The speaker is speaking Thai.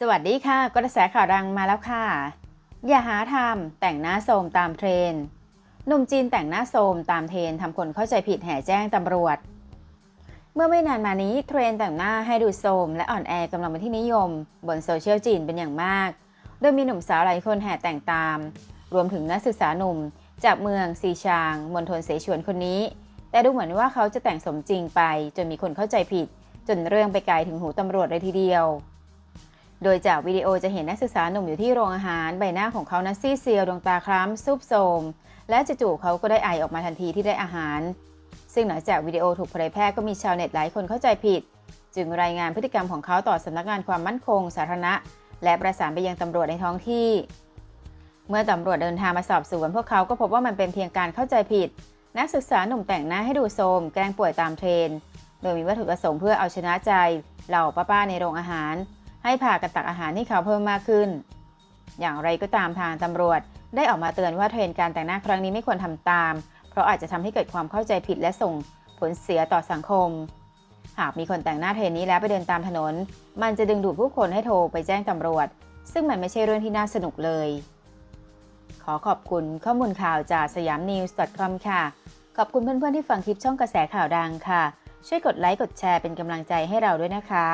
สวัสดีค่ะกระแสข่าวดังมาแล้วค่ะ อย่าหาทำแต่งหน้าโสมตามเทรนหนุ่มจีนแต่งหน้าโสมตามเทรนทำคนเข้าใจผิดแห่แจ้งตำรวจ เมื่อไม่นานมานี้เทรนแต่งหน้าให้ดูโสมและอ่อนแอกำลังเป็นที่นิยม บนโซเชียลจีนเป็นอย่างมาก โดยมีหนุ่มสาวหลายคนแห่แต่งตาม รวมถึงนักศึกษาหนุ่ม จากเมืองซีชางมณฑลเสฉวนคนนี้ แต่ดูเหมือนว่าเขาจะแต่งสมจริงไป จนมีคนเข้าใจผิด จนเรื่องไปไกลถึงหูตำรวจเลยทีเดียว โดยจากวิดีโอจะเห็นนักศึกษาหนุ่มอยู่ที่โรงอาหารใบหน้าของเขานั้นซีเซียวดวงตาคล้ำซุบโทมและจู่ๆเขาก็ได้ไอออกมาทันทีที่ได้อาหาร ซึ่งหลังจากวิดีโอถูกเผยแพร่ก็มีชาวเน็ตหลายคนเข้าใจผิด จึงรายงานพฤติกรรมของเขาต่อสำนักงานความมั่นคง สาธารณะ และประสานไปยังตำรวจในท้องที่ เมื่อตำรวจเดินทางมาสอบสวนพวกเขาก็พบว่ามันเป็นเพียงการเข้าใจผิด นักศึกษาหนุ่มแต่งหน้าให้ดูโทมแกล้งป่วยตามเทรน โดยมีวัตถุประสงค์เพื่อเอาชนะใจเหล่าป้าๆในโรงอาหาร ให้พากันตักอาหารให้เขาเพิ่มมากขึ้น อย่างไรก็ตามทางตำรวจ ได้ออกมาเตือนว่าเทรนด์การแต่งหน้าครั้งนี้ไม่ควรทำตาม เพราะอาจจะทำให้เกิดความเข้าใจผิดและส่งผลเสียต่อสังคม หากมีคนแต่งหน้าเทรนด์นี้แล้วไปเดินตามถนน มันจะดึงดูดผู้คนให้โทรไปแจ้งตำรวจ ซึ่งมันไม่ใช่เรื่องที่น่าสนุกเลย ขอขอบคุณข้อมูลข่าวจากสยามนิวส์ .com ค่ะ ขอบคุณเพื่อนๆที่ฟังคลิปช่องกระแสข่าวดังค่ะ ช่วยกดไลค์กดแชร์เป็นกำลังใจให้เราด้วยนะคะ